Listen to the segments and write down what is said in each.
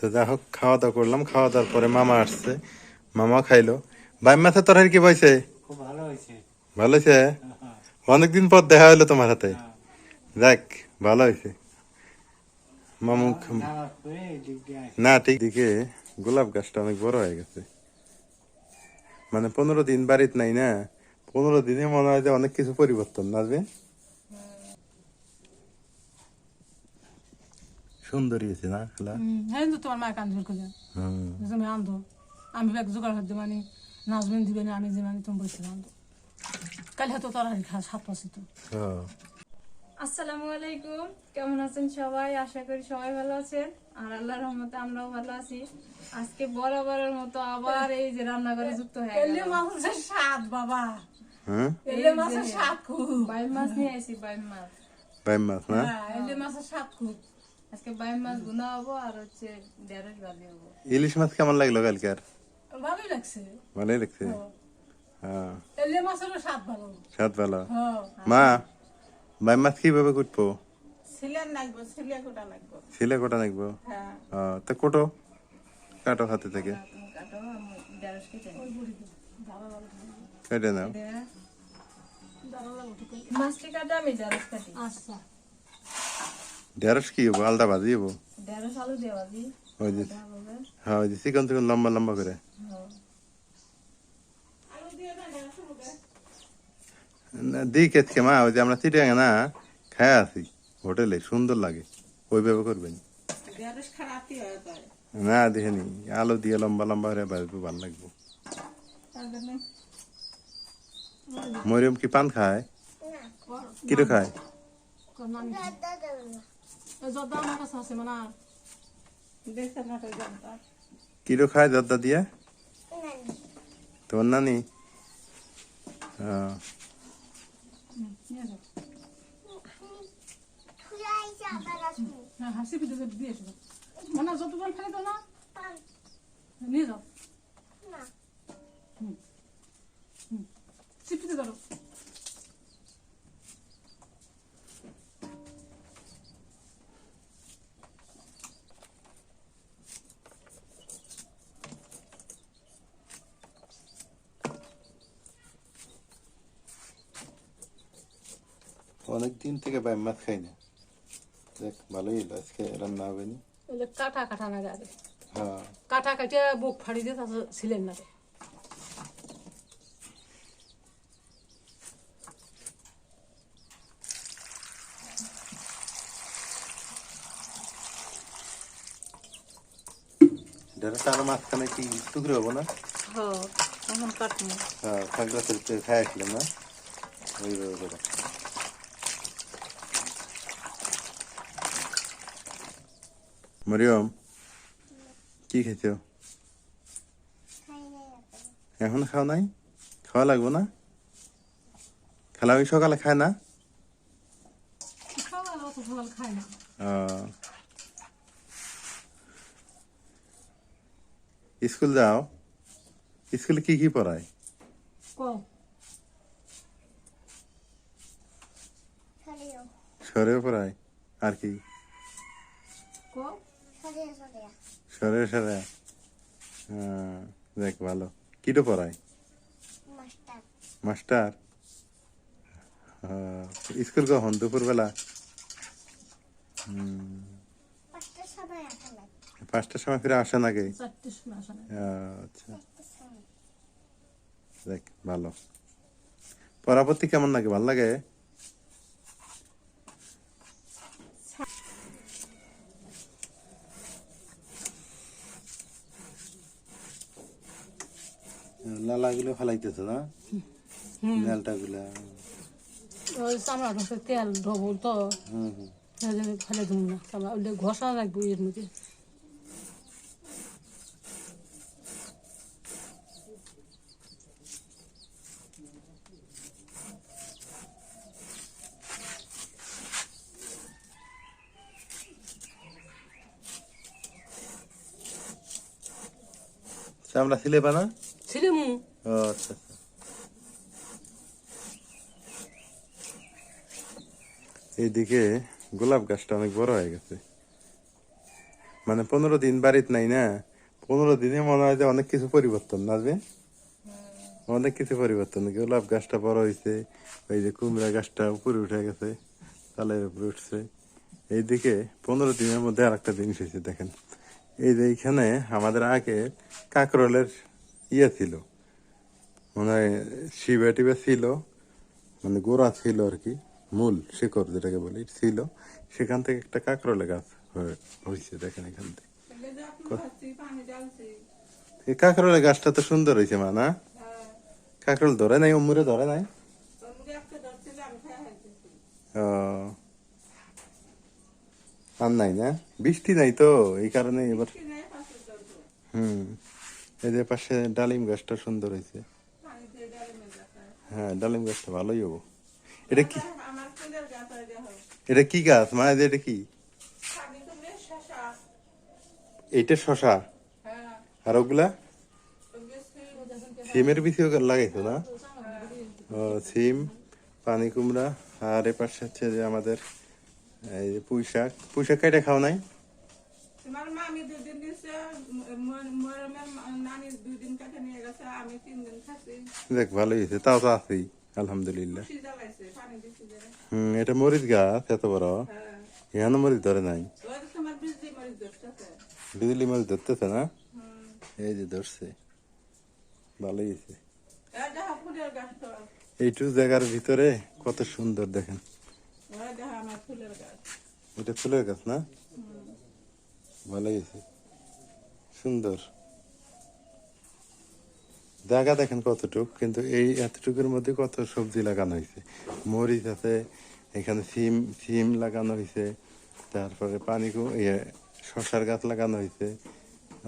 তো যাই হোক খাওয়া দাওয়া করলাম। খাওয়া দাওয়ার পরে মামা আসছে। মামা খাইলো। ভাই মাছের তরকারি কি পাইছে ভালো হয়েছে। হয়েছে? অনেকদিন পর দেখা হলো তোমার হাতে যাক ভালো হয়েছে। মামু। না ঠিক দিকে। গোলাপ গাছটা অনেক বড় হয়ে গেছে। মানে পনেরো দিন বাড়িতে নাই না। পনেরো দিনে মনে হয় যে অনেক কিছু পরিবর্তন আসবে সুন্দরী হয়েছে না খেলা? হ্যাঁ তো তোমার মায়ের কান ঝুল করে। তুমি আনতো। আমি ব্যাগ জোগাড় করতে মানে নাজবেন দিবে না আমি যে মানে তুমি বসে আনতো কালি হয়তো তোর খা সাত পাশে তো। আসসালামু আলাইকুম। কেমন আছেন সবাই? আশা করি সবাই ভালো আছেন। আর আল্লাহর রহমতে আমরাও ভালো আছি। আজকে বরাবরের মতো আবার এই যে রান্নাঘরে যুক্ত হয়ে এলে মাছের স্বাদ বাবা। এলে মাছের স্বাদ খুব। বাইম মাছ নিয়ে আসি বাইম মাছ। বাইম মাছ না? হ্যাঁ এলে মাছের স্বাদ খুব। আজকে বাইম মাছ গুনা হব আর হচ্ছে ঢেঁড়স ভাজি হব। ইলিশ মাছ কেমন লাগল কালকে আর? ভালোই লাগছে। ভালোই লাগছে? হ্যাঁ। এলে মাছেরও স্বাদ ভালো। স্বাদ ভালো? হ্যাঁ। মা বাইম মাছ কীভাবে কুটবো? সিলেন লাগবো সিলে কোটা লাগবো ছিলে কোটা নাকবো? হ্যাঁ। আহ, তা কোটো? কাটো হাতে থেকে। কাটো ঢেঁড়স কেটে নিই। কেটে নাও। মাছটি কাটো আমি ঢেঁড়স কাটি। আচ্ছা। ঢেঁড়স কি হব আলদা ভাজি হব ওই যে হ্যাঁ ওই যে চিকন চিকন লম্বা লম্বা করে। না, দিই কেতকে মা ওই যে আমরা চিটিয়াঙ্গে না খায় আছি হোটেলে সুন্দর লাগে ওইভাবে করবেন হয়ে না দেখেনি আলু দিয়ে লম্বা লম্বা করে ভাজবো ভালো লাগবো মরিয়ম কি পান খায় কিটো খায় জর্দা আমার কাছে আছে মানে জানতা খায় জর্দা দিয়া তোর নানি হ্যাঁ হাসি করে দিয়ে এসো মানে যত জল ফেলে দাও না নিয়ে যাও হুম। হুম। চিপিতে ধরো অনেক দিন থেকে বাইম মাছ খাই না। দেখ ভালোই হলো আজকে রান্না হবে নি। ওই কাটা কাটা না আগে হ্যাঁ। কাটা কাটিয়ে বুক ফাড়ি দিয়ে তারপর ছিলেন না। ঢেঁড়সটা আরও মাঝখানে কি টুকরো হব না? হ্যাঁ কাটবো। হ্যাঁ খাগড়া খাই আসলাম না। ওইভাবে মরিয়ম কি খেয়েছ? এখন খাও নাই? খাওয়া লাগবো না? খেলা ওই সকালে খায় না? সকাল যাও? স্কুলে কি কি পড়ায়? সরে পড়ায়? আর কি? সরে সরে। হ্যাঁ, দেখ ভালো। কিটো পড়ায়? মাস্টার। হ্যাঁ, স্কুল কখন? দুপুরবেলা? হুম, পাঁচটার সময় ফিরে আসে নাকি? না আচ্ছা। দেখ ভালো। পড়াপত্তি কেমন লাগে ভালো লাগে? লালা গুলো ফেলাইতেছে না? নেলটা গুলা। ওই চামড়া ঢোকে তেল ঢবল তো। ফেলে দেবো না। চামড়া ওইটা ঘষা রাখব এর মধ্যে। চামড়া ছিলে বানা আচ্ছা আচ্ছা। এইদিকে গোলাপ গাছটা অনেক বড় হয়ে গেছে। মানে পনেরো দিন বাড়িতে নাই না? পনেরো দিনে মনে হয় যে অনেক কিছু পরিবর্তন নাচবে অনেক কিছু পরিবর্তন। গোলাপ গাছটা বড় হয়েছে ওই যে কুমড়া গাছটা উপরে উঠে গেছে, তালের উপরে উঠছে। এইদিকে পনেরো দিনের মধ্যে আর একটা জিনিস হয়েছে দেখেন। এই যে এইখানে আমাদের আগে কাকরলের ইয়ে ছিল। মানে শিবে টিবে ছিল মানে গোড়া ছিল আর কি, মূল শিকড় যেটাকে বলি ছিল। সেখান থেকে একটা কাকরলে গাছ হয়ে- হয়েছে, দেখেন এখান থেকে। এই কাকরলে গাছটা তো সুন্দর হয়েছে, মা, না? ধরে নাই অমুরে ধরে নাই। ও। আর নাই না? বৃষ্টি নাই তো, এই কারণে এবার। হুম। যে পাশে ডালিম গাছটা সুন্দর হয়েছে। হ্যাঁ ডালিম গাছটা ভালোই হব এটা কি। এটা কি গাছ মানে এটা কি। এইটা শশা আর ওগুলা ওগুলো সিম। সিমের বিচি লাগাইছো না সিম, পানি কুমড়া, আর এ পাশে হচ্ছে যে আমাদের, এই যে পুঁই শাক পুঁই শাক খাও নাই তোমার মামি দুদিন দিছে মরমের নানি দুই দিন কাছে নিয়ে গেছে আমি তিন দিন খাচ্ছি দেখ ভালোই হয়েছে তাও তো আছেই আলহামদুলিল্লাহ। হুম এটা মরিচ গাছ এত বড়। হ্যাঁ। এখানে মরিচ ধরে নাই? বিজলি মরিচ ধরতেছে। না? এই যে ধরছে ভালোই হয়েছে। এইটু জায়গার ভিতরে কত সুন্দর দেখেন। এটা ফুলের গাছ না? ভালোই হয়েছে সুন্দর। জায়গা দেখেন কতটুক, কিন্তু এই এতটুকুর মধ্যে কত সবজি লাগানো হয়েছে। মরিচ আছে, এখানে সিম সিম লাগানো হয়েছে, তারপরে পানি ইয়ে শশার গাছ লাগানো হয়েছে,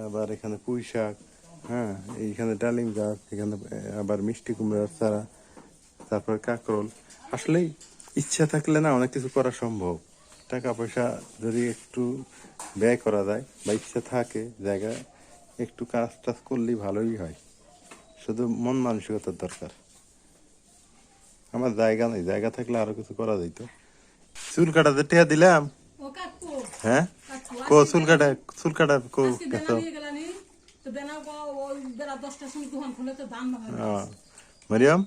আবার এখানে পুঁই শাক হ্যাঁ এইখানে ডালিম গাছ, এখানে আবার মিষ্টি কুমড়ার চারা, তারপরে কাকরোল। আসলেই ইচ্ছা থাকলে না অনেক কিছু করা সম্ভব। টাকা পয়সা যদি একটু ব্যয় করা যায় বা ইচ্ছা থাকে জায়গা একটু কাজ টাজ করলেই ভালোই হয়। শুধু মন মানসিকতার দরকার। আমার জায়গা নেই জায়গা থাকলে আরও কিছু করা যেত চুল কাটাতে টিয়া দিলাম। হ্যাঁ? কো চুল কাটা চুল কাটা কো মরিয়ম?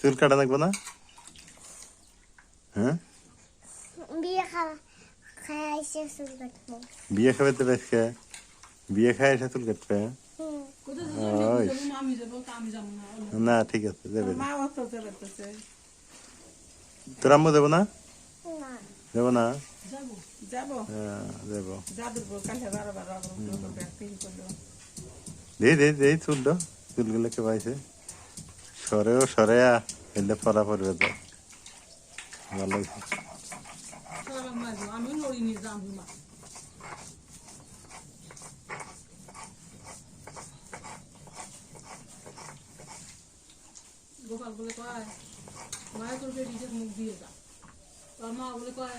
চুল কাটা লাগবে না? হ্যাঁ? বিয়ে খাওয়া খায় এসে চুল কাটবো বিয়ে খাবে তো বেশ বিয়ে খায় এসে চুল কাটবে। যাব যাব যাব না না ঠিক আছে দেবে মা অত জ্বালাতেছে তোর আম্মু দেবো না? না। দেবো না? যাব যাব। হ্যাঁ, পাইছে? সরেও এলে পরা পড়বে তো। ভালো যাব আমি নড়ি নিয়ে যাব মা গোপাল বলে কয় মায়ের তোর মুখ দিয়ে যা তোর মা বলে কয়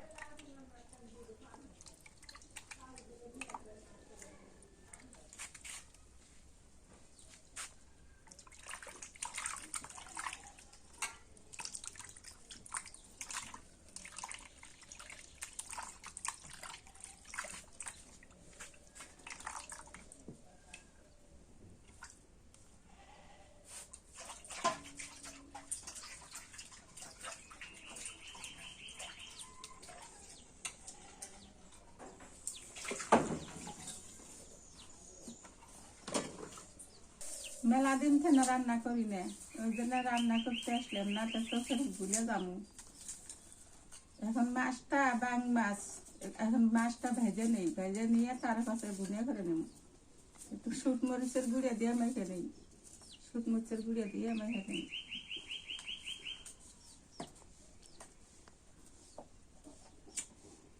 মেলা দিন থেকে রান্না করি না। ওই জন্য রান্না করতে আসলাম, না তো চোখের ভুলে যাব এখন মাছটা বাং মাছ, এখন মাছটা ভেজে নেই, ভেজে নিয়ে তার কাছে বুনিয়া করে নেব একটু শুট মরিচের গুঁড়ে দিয়ে মেখে নেই, শুট মরিচের গুঁড়ে দিয়ে মেখে নেই।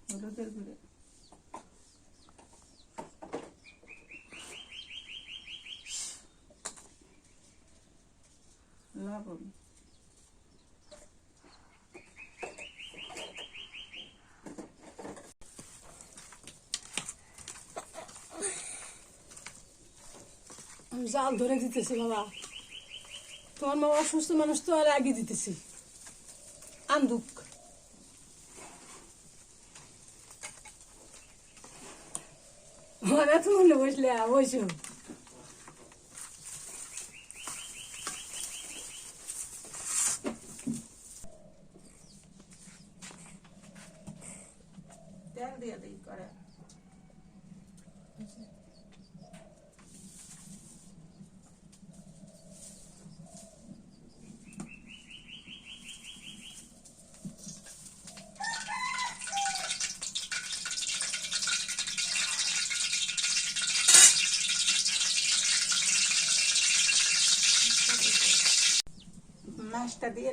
হলুদের গুঁড়ে। লবণ আমি জাল ধরে দিতেছি, বাবা। তোমার মা অসুস্থ মানুষ তো আর আগে দিতেছি। আন্দুক। মানে তুমি বসলে, বসো তেল দিয়ে দিই করে মাছটা দিয়ে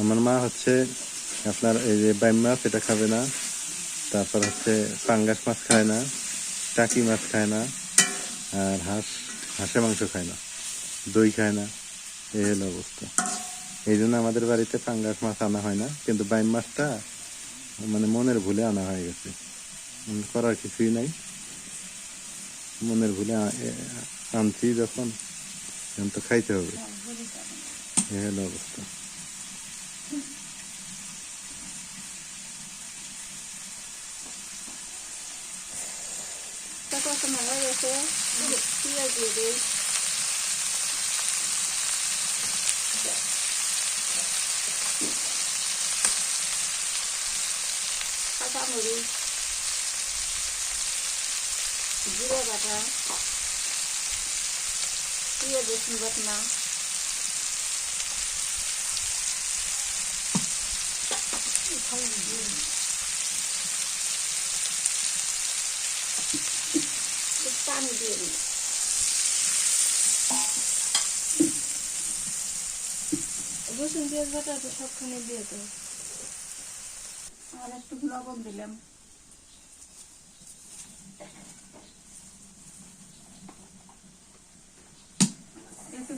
আমার মা হচ্ছে আপনার এই যে বাইম মাছ, এটা খাবে না। তারপর হচ্ছে পাঙ্গাস মাছ খায় না, টাকি মাছ খায় না, আর হাঁস, হাঁসের মাংস খায় না, দই খায় না, এই হলো অবস্থা। এই জন্য আমাদের বাড়িতে পাঙ্গাস মাছ আনা হয় না, কিন্তু বাইম মাছটা মানে মনের ভুলে আনা হয়ে গেছে। করার কিছুই নাই। মনের ভুলে আনছি যখন, এখন তো খাইতে হবে। হলো অবস্থা। কত মনে পেঁয়াজ দিয়ে দিই কাঁচামরিচ জিরে বাটা একটু পানি দিয়ে দিই রসুন পেঁয়াজ বাটা তো সবখানে দিয়ে তো আর একটু লবণ দিলাম।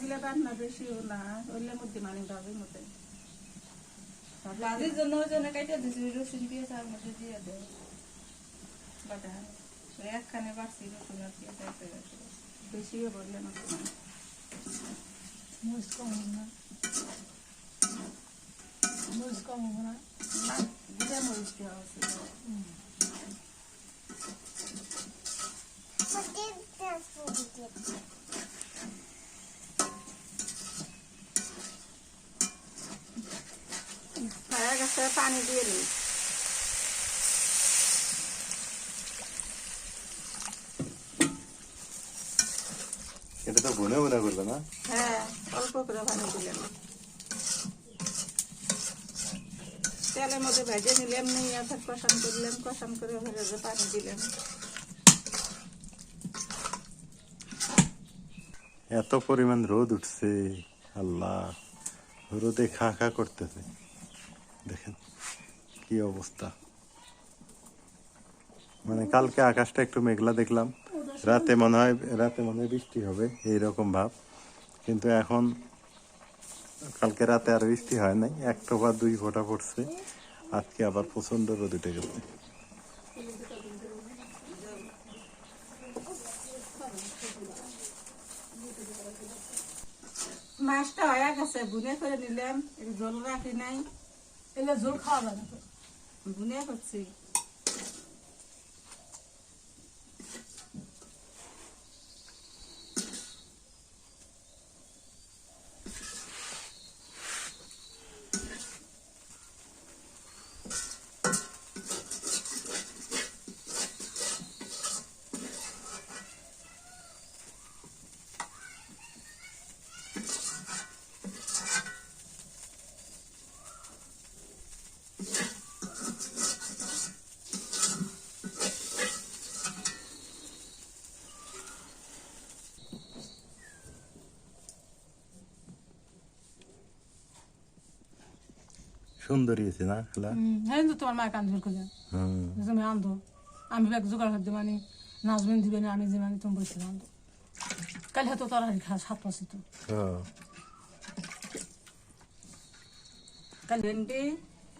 এতগুলো রান্না বেশিও না ওইলে মধ্যে মানে ডাবের মধ্যে ভাজির জন্য ওই জন্য কাইটা দিছি ওই রসুন পেঁয়াজ আর মধ্যে দিয়ে দেয় বাটা ওই একখানে বাড়ছি রসুন আর পেঁয়াজ একসাথে গেছে। বেশিও বললে না মরিচ কম হবে না মরিচ কম হবে না না জিরা মরিচ দেওয়া আছে হয়ে গেছে পানি দিয়ে দিই এটা তো ভুনে ভুনে করবে না? হ্যাঁ অল্প করে পানি দিলাম তেলের মধ্যে ভেজে নিলাম নিয়ে ফের কষান করলাম কষান করে ভেজে পানি দিলাম এত পরিমাণ রোদ উঠছে আল্লাহ। রোদে খা খা করতেছে। দেখেন, কি অবস্থা। মানে কালকে আকাশটা একটু মেঘলা দেখলাম। রাতে মনে হয়, রাতে মনে হয় বৃষ্টি হবে, এইরকম ভাব। কিন্তু এখন কালকে রাতে আর বৃষ্টি হয় নাই, একটা বা দুই ফোঁটা পড়ছে। আজকে আবার প্রচণ্ড রোদ উঠে গেছে। মাছটা হয়ে গেছে বুনে করে নিলাম জল রাখি নাই। এলে জোর খাওয়া যাবে বুনে করছি সুন্দরী হয়েছে না খেলা? হ্যাঁ তোমার মায়ের কান করে। হুম। তুমি আনতো। আমি ব্যাগ জোগাড় করতে মানে নাজমিন দিবে না আমি যে মানে তুমি বসে আনতো। কাল হয়তো তরকারি খা সাত পাশে তো। হ্যাঁ। কাল ভেন্ডি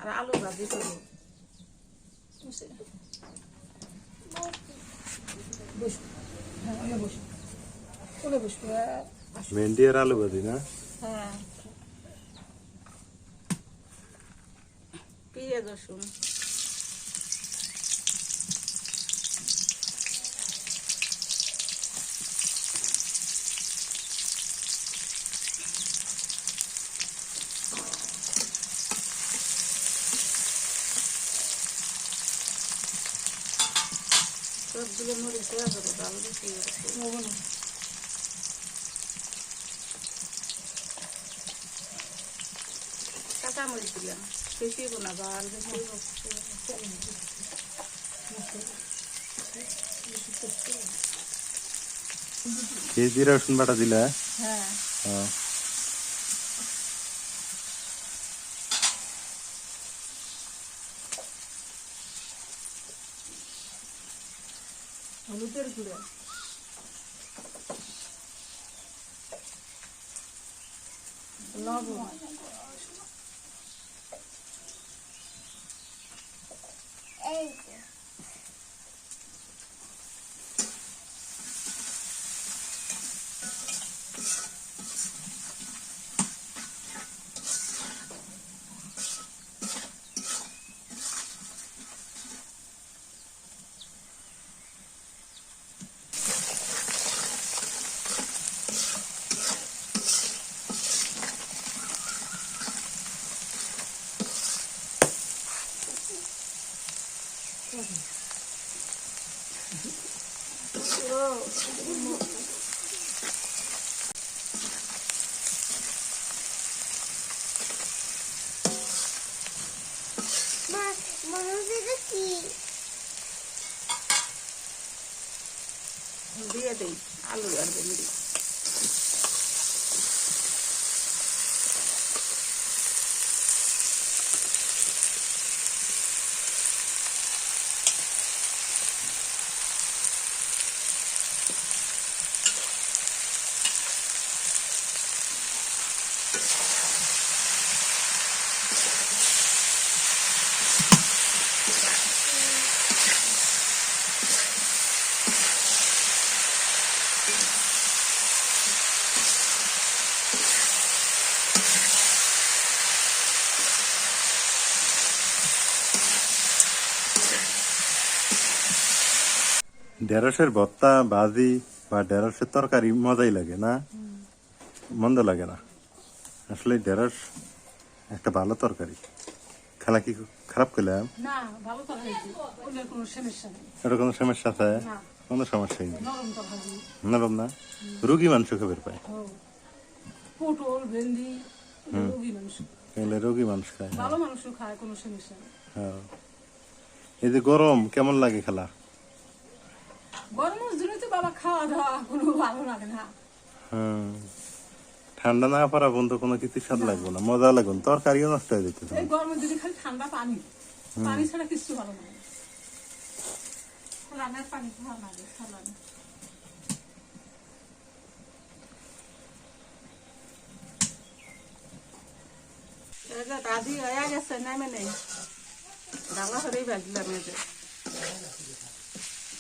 আর আলু ভাজি করব। বসো। হ্যাঁ ওলে বসো। ওলে বসো হ্যাঁ। ভেন্ডি আর আলু ভাজি না? হ্যাঁ। পেঁয়াজ রসুন। সবগুলো মরিচ দেওয়া যাবে ডাল বেশি গেছে। কাঁচা মরিচ দিলাম বেশি হব না বাল বেশি হব। রসুন বাটা দিলে হ্যাঁ হ্যাঁ। হলুদের গুঁড়ো লবণ এই তো। মা মনে হচ্ছে এটা কি দিয়ে দিই আলু আর ভেন্ডি। ঢেঁড়সের ভর্তা ভাজি বা ঢেঁড়সের তরকারি মজাই লাগে না? মন্দ লাগে না। আসলে ঢেঁড়স একটা ভালো তরকারি। খালা কি খারাপ করলাম? ভালো সমস্যা এটা কোনো সমস্যা আছে? না। কোনো সমস্যাই নেই। নরম না? রুগী মাংস খাবার পায়। পটল ভেন্ডি রোগী মানুষ এগুলো রোগী মানুষ খায় ভালো মানুষও খায় কোনো সমস্যা হ্যাঁ। এই যে গরম কেমন লাগে খেলা? গরমের জন্য তো বাবা খাওয়া দাওয়া কোনো ভালো লাগে না। হুম। ঠান্ডা না পড়া বন্ধু কোনো কিছু স্বাদ লাগবে না মজা লাগবে না তরকারিও নষ্ট হয়ে যেতে এই গরমের দিনে খালি ঠান্ডা পানি পানি ছাড়া কিছু ভালো লাগে রান্নার পানি খাওয়া লাগে এই যে দাদি হয়ে গেছে নামে নেই। ডালা হরেই বাজলাম আমি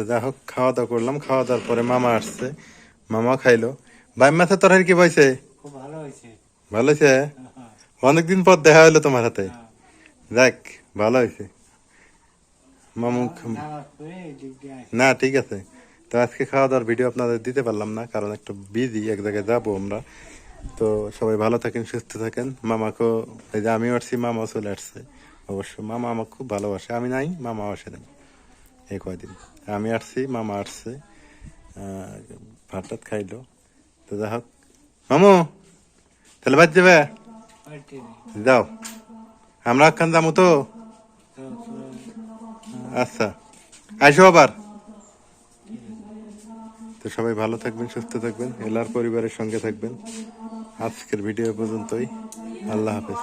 তো যাই হোক খাওয়া দাওয়া করলাম। খাওয়া দাওয়ার পরে মামা আসছে। মামা খাইলো। বাই মাথা তরকারি কি পাইছে ভালো হয়েছে অনেকদিন পর দেখা হলো তোমার হাতে। যাক ভালো হয়েছে মামু না ঠিক আছে। তো আজকে খাওয়া দাওয়ার ভিডিও আপনাদের দিতে পারলাম না কারণ একটু বিজি এক জায়গায় যাব আমরা। তো সবাই ভালো থাকেন সুস্থ থাকেন। মামাকেও এই যে আমিও আসছি মামাও চলে আসছে। অবশ্য মামা আমাকে খুব ভালোবাসে। আমি নাই মামা আসে নাই। এই কয়দিন। আমি আসছি, মামা আসছে ভাত টাত খাইলো। তো যাই হোক। মামু, তাহলে বাদ যাবে? যাও। আমরা একখান যাব তো? আচ্ছা। আসো আবার। তো সবাই ভালো থাকবেন, সুস্থ থাকবেন, এলার পরিবারের সঙ্গে থাকবেন। আজকের ভিডিও পর্যন্তই। আল্লাহ হাফেজ।